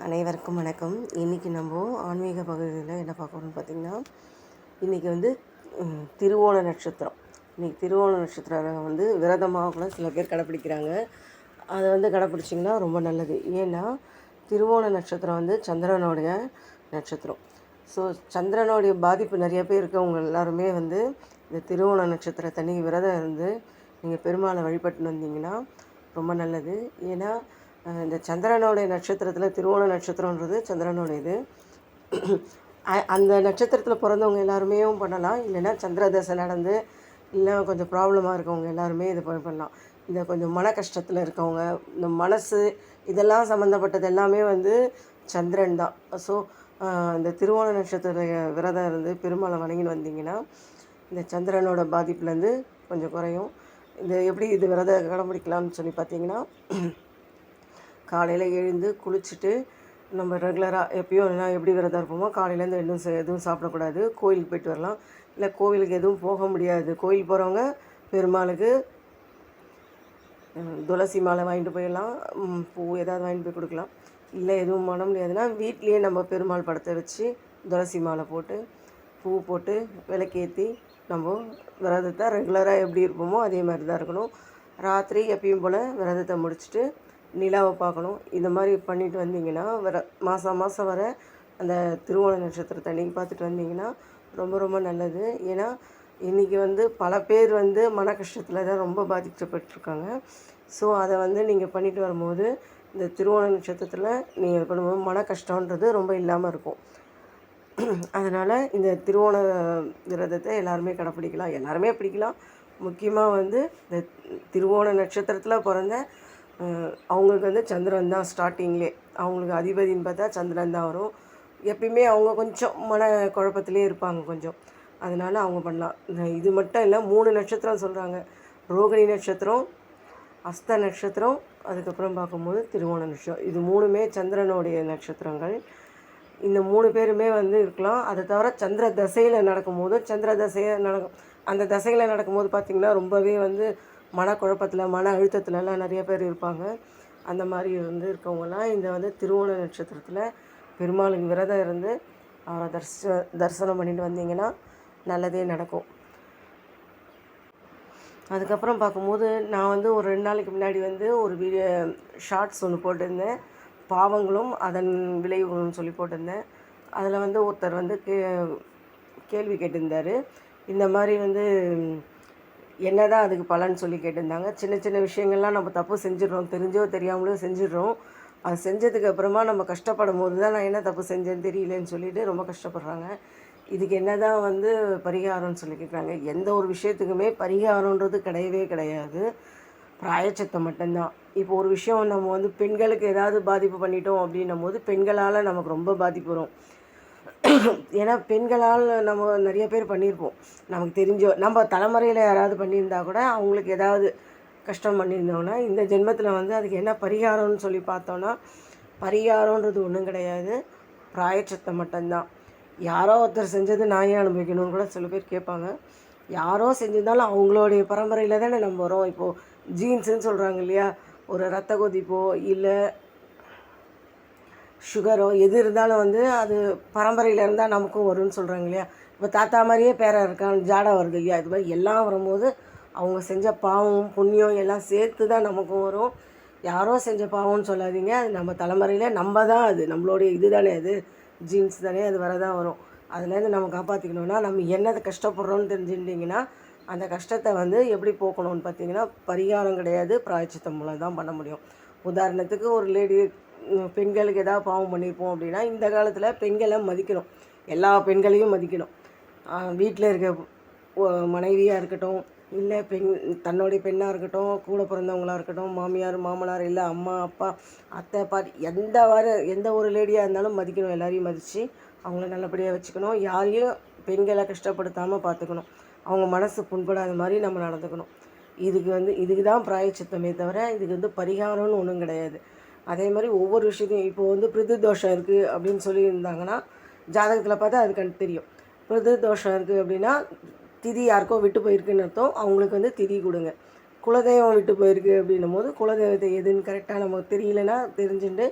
அனைவருக்கும் வணக்கம். இன்றைக்கி நம்ம ஆன்மீக பகுதியில் என்ன பார்க்கணும்னு பார்த்திங்கன்னா இன்றைக்கி வந்து திருவோண நட்சத்திரம். இன்றைக்கி திருவோண நட்சத்திரம் வந்து விரதமாக கூட சில பேர் கடைப்பிடிக்கிறாங்க. அதை வந்து கடைப்பிடிச்சிங்கன்னா ரொம்ப நல்லது. ஏன்னா திருவோண நட்சத்திரம் வந்து சந்திரனுடைய நட்சத்திரம். ஸோ சந்திரனுடைய பாதிப்பு நிறைய பேர் இருக்கவங்க எல்லாருமே வந்து இந்த திருவோண நட்சத்திரத்தன்னைக்கு விரதம் இருந்து நீங்கள் பெருமாளை வழிபட்டு வந்தீங்கன்னா ரொம்ப நல்லது. ஏன்னா இந்த சந்திரனுடைய நட்சத்திரத்தில் திருவோண நட்சத்திரன்றது சந்திரனுடைய இது. அ- அந்த நட்சத்திரத்தில் பிறந்தவங்க எல்லாருமே பண்ணலாம். இல்லைன்னா சந்திர தசை நடந்து இல்லை கொஞ்சம் ப்ராப்ளமாக இருக்கவங்க எல்லாருமே இது பண்ணலாம். இந்த கொஞ்சம் மன கஷ்டத்தில் இருக்கவங்க இந்த மனசு இதெல்லாம் சம்மந்தப்பட்டது எல்லாமே வந்து சந்திரன் தான். ஸோ இந்த திருவோண நட்சத்திர விரதம் இருந்து பெருமாளை வணங்கின்னு வந்தீங்கன்னா இந்த சந்திரனோட பாதிப்புலேருந்து கொஞ்சம் குறையும். இது எப்படி இது விரதம் கடைப்பிடிக்கலாம்னு சொல்லி பார்த்தீங்கன்னா காலையில் எழுந்து குளிச்சுட்டு நம்ம ரெகுலராக எப்பயும் என்ன எப்படி விரதம் இருப்போமோ காலையிலேருந்து எதுவும் எதுவும் சாப்பிடக்கூடாது. கோயிலுக்கு போயிட்டு வரலாம். இல்லை கோவிலுக்கு எதுவும் போக முடியாது. கோயில் போகிறவங்க பெருமாளுக்கு துளசி மாலை வாங்கிட்டு போயிடலாம். பூ ஏதாவது வாங்கிட்டு போய் கொடுக்கலாம். இல்லை எதுவும் பண்ண முடியாதுன்னா வீட்லேயே நம்ம பெருமாள் படத்தை வச்சு துளசி மாலை போட்டு பூ போட்டு விளக்கேற்றி நம்ம விரதத்தை ரெகுலராக எப்படி இருப்போமோ அதே மாதிரி தான் இருக்கணும். ராத்திரி எப்பயும் போல் விரதத்தை முடிச்சுட்டு நிலாவை பார்க்கணும். இந்த மாதிரி பண்ணிட்டு வந்தீங்கன்னா வர மாதம் மாதம் வர அந்த திருவோண நட்சத்திரத்தை அன்றைக்கி பார்த்துட்டு வந்தீங்கன்னா ரொம்ப ரொம்ப நல்லது. ஏன்னா இன்றைக்கி வந்து பல பேர் வந்து மன கஷ்டத்தில் தான் ரொம்ப பாதிக்கப்பட்டிருக்காங்க. ஸோ அதை வந்து நீங்கள் பண்ணிட்டு வரும்போது இந்த திருவோண நட்சத்திரத்தில் நீங்கள் பண்ணும்போது மன கஷ்டன்றது ரொம்ப இல்லாமல் இருக்கும். அதனால் இந்த திருவோண விரதத்தை எல்லாருமே கடைப்பிடிக்கலாம். எல்லாருமே பிடிக்கலாம். முக்கியமாக வந்து இந்த திருவோண நட்சத்திரத்தில் பிறந்த அவங்களுக்கு வந்து சந்திரன் தான் ஸ்டார்டிங்லே அவங்களுக்கு அதிபதின்னு பார்த்தா சந்திரன் தான் வரும். எப்பயுமே அவங்க கொஞ்சம் மன குழப்பத்திலே இருப்பாங்க கொஞ்சம். அதனால் அவங்க பண்ணலாம். இந்த இது மட்டும் இல்லை மூணு நட்சத்திரம் சொல்கிறாங்க ரோகிணி நட்சத்திரம் அஸ்த நட்சத்திரம் அதுக்கப்புறம் பார்க்கும்போது திருவோண நட்சத்திரம். இது மூணுமே சந்திரனுடைய நட்சத்திரங்கள். இந்த மூணு பேருமே வந்து இருக்கலாம். அதை தவிர சந்திர தசையில் நடக்கும்போது சந்திர தசையை நடக்கும் அந்த தசையில் நடக்கும்போது பார்த்திங்கன்னா ரொம்பவே வந்து மனக்குழப்பத்தில் மன அழுத்தத்துலலாம் நிறைய பேர் இருப்பாங்க. அந்த மாதிரி இருந்து இருக்கவங்கலாம் இந்த வந்து திருவோண நட்சத்திரத்தில் பெருமாளுக்கு விரதம் இருந்து அவரை தரிச தரிசனம் பண்ணிட்டு வந்தீங்கன்னா நல்லதே நடக்கும். அதுக்கப்புறம் பார்க்கும்போது நான் வந்து ஒரு ரெண்டு நாளைக்கு முன்னாடி வந்து ஒரு வீடியோ ஷார்ட்ஸ் ஒன்று போட்டிருந்தேன். பாவங்களும் அதன் விளைவுகளும் சொல்லி போட்டிருந்தேன். அதில் வந்து ஒருத்தர் வந்து கே கேள்வி கேட்டிருந்தார். இந்த மாதிரி வந்து என்னதான் அதுக்கு பலன் சொல்லி கேட்டிருந்தாங்க. சின்ன சின்ன விஷயங்கள்லாம் நம்ம தப்பு செஞ்சிடறோம். தெரிஞ்சோ தெரியாமலோ செஞ்சிடறோம். அது செஞ்சதுக்கு அப்புறமா நம்ம கஷ்டப்படும் போது தான் நான் என்ன தப்பு செஞ்சேன்னு தெரியலன்னு சொல்லிட்டு ரொம்ப கஷ்டப்படுறாங்க. இதுக்கு என்ன தான் வந்து பரிகாரம்னு சொல்லி கேட்குறாங்க எந்த ஒரு விஷயத்துக்குமே பரிகாரம்ன்றது கிடையவே கிடையாது. பிராயச்சத்தம் மட்டும்தான். இப்போ ஒரு விஷயம் நம்ம வந்து பெண்களுக்கு ஏதாவது பாதிப்பு பண்ணிட்டோம் அப்படின்னும் போது பெண்களால் நமக்கு ரொம்ப பாதிப்பு வரும். ஏன்னா பெண்களால் நம்ம நிறைய பேர் பண்ணியிருப்போம். நமக்கு தெரிஞ்சோ நம்ம தலைமுறையில் யாராவது பண்ணியிருந்தா கூட அவங்களுக்கு ஏதாவது கஷ்டம் பண்ணியிருந்தோன்னா இந்த ஜென்மத்தில் வந்து அதுக்கு என்ன பரிகாரம்னு சொல்லி பார்த்தோன்னா பரிகாரம்ன்றது ஒன்றும் கிடையாது. பிராயச்சத்தை மட்டும்தான். யாரோ ஒருத்தர் செஞ்சது நான் ஏன் அனுபவிக்கணும்னு கூட சில பேர் கேட்பாங்க. யாரோ செஞ்சிருந்தாலும் அவங்களுடைய பரம்பரையில் தானே நம்ம வரோம். இப்போது ஜீன்ஸுன்னு சொல்கிறாங்க இல்லையா? ஒரு ரத்த கொதிப்போ இல்லை சுகரோ எது இருந்தாலும் வந்து அது பரம்பரையில் இருந்தால் நமக்கும் வரும்னு சொல்கிறாங்க இல்லையா? இப்போ தாத்தா மாதிரியே பேரை இருக்கான் ஜாடா வருது இல்லையா இது மாதிரி எல்லாம் வரும்போது அவங்க செஞ்ச பாவம் புண்ணியம் எல்லாம் சேர்த்து தான் நமக்கும் வரும். யாரோ செஞ்ச பாவம்னு சொல்லாதீங்க. அது நம்ம தலைமுறையில் நம்ம தான் அது. நம்மளுடைய இது தானே அது. ஜீன்ஸ் தானே அது வரதான் வரும். அதுலேருந்து நம்ம காப்பாற்றிக்கணும்னா நம்ம என்னது கஷ்டப்படுறோம்னு தெரிஞ்சுட்டிங்கன்னா அந்த கஷ்டத்தை வந்து எப்படி போக்கணும்னு பார்த்தீங்கன்னா பரிகாரம் கிடையாது பிராய்ச்சித்தம் மூலம் தான் பண்ண முடியும். உதாரணத்துக்கு ஒரு லேடி பெண்களுக்கு ஏதாவது பாவம் பண்ணியிருப்போம் அப்படின்னா இந்த காலத்தில் பெண்களை மதிக்கணும். எல்லா பெண்களையும் மதிக்கணும். வீட்டில் இருக்க மனைவியாக இருக்கட்டும் இல்லை பெண் தன்னுடைய பெண்ணாக இருக்கட்டும் கூட பிறந்தவங்களாக இருக்கட்டும் மாமியார் மாமனார் இல்லை அம்மா அப்பா அத்தை பாட்டி எந்த வர எந்த ஒரு லேடியாக இருந்தாலும் மதிக்கணும். எல்லாரையும் மதித்து அவங்கள நல்லபடியாக வச்சுக்கணும். யாரையும் பெண்களை கஷ்டப்படுத்தாமல் பார்த்துக்கணும் அவங்க மனசு புண்படாத மாதிரி நம்ம நடந்துக்கணும். இதுக்கு வந்து இதுக்கு தான் பிராயச்சித்தமே தவிர இதுக்கு வந்து பரிகாரம்னு ஒன்றும் கிடையாது. அதே மாதிரி ஒவ்வொரு விஷயத்தையும் இப்போ வந்து பிரிது தோஷம் இருக்குது அப்படின்னு சொல்லியிருந்தாங்கன்னா ஜாதகத்தில் பார்த்தா அது கண் தெரியும். பிரிது தோஷம் இருக்குது அப்படின்னா திதி யாருக்கோ விட்டு போயிருக்குன்னு அர்த்தம். அவங்களுக்கு வந்து திதி கொடுங்க. குலதெய்வம் விட்டு போயிருக்கு அப்படின்னும் போது குலதெய்வத்தை எதுன்னு கரெக்டாக நமக்கு தெரியலனா தெரிஞ்சுட்டு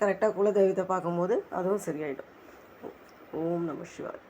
கரெக்டாக குலதெய்வத்தை பார்க்கும்போது அதுவும் சரியாயிடும். ஓம் நம சிவாய்.